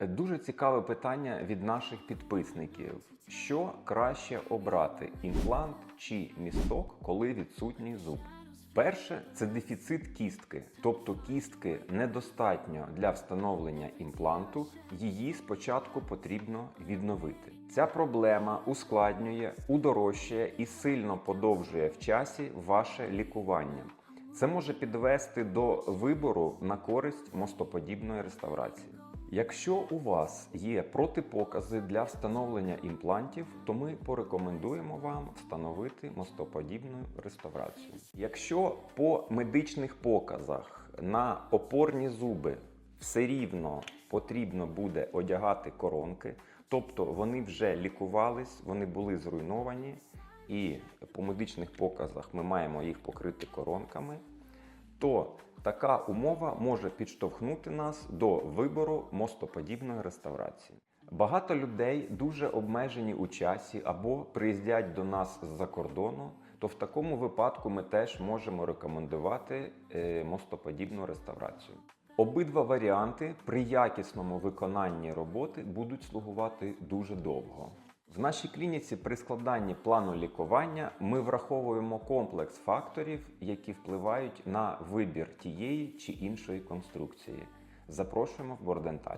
Дуже цікаве питання від наших підписників: що краще обрати імплант чи місток, коли відсутній зуб? Перше це дефіцит кістки, тобто кістки недостатньо для встановлення імпланту, її спочатку потрібно відновити. Ця проблема ускладнює, удорожчує і сильно подовжує в часі ваше лікування. Це може підвести до вибору на користь мостоподібної реставрації. Якщо у вас є протипокази для встановлення імплантів, то ми порекомендуємо вам встановити мостоподібну реставрацію. Якщо по медичних показах на опорні зуби все рівно потрібно буде одягати коронки, тобто вони вже лікувались, вони були зруйновані, і по медичних показах ми маємо їх покрити коронками, то така умова може підштовхнути нас до вибору мостоподібної реставрації. Багато людей дуже обмежені у часі або приїздять до нас з-за кордону, то в такому випадку ми теж можемо рекомендувати е, мостоподібну реставрацію. Обидва варіанти при якісному виконанні роботи будуть слугувати дуже довго. В нашій клініці при складанні плану лікування ми враховуємо комплекс факторів, які впливають на вибір тієї чи іншої конструкції. Запрошуємо в Борденталь.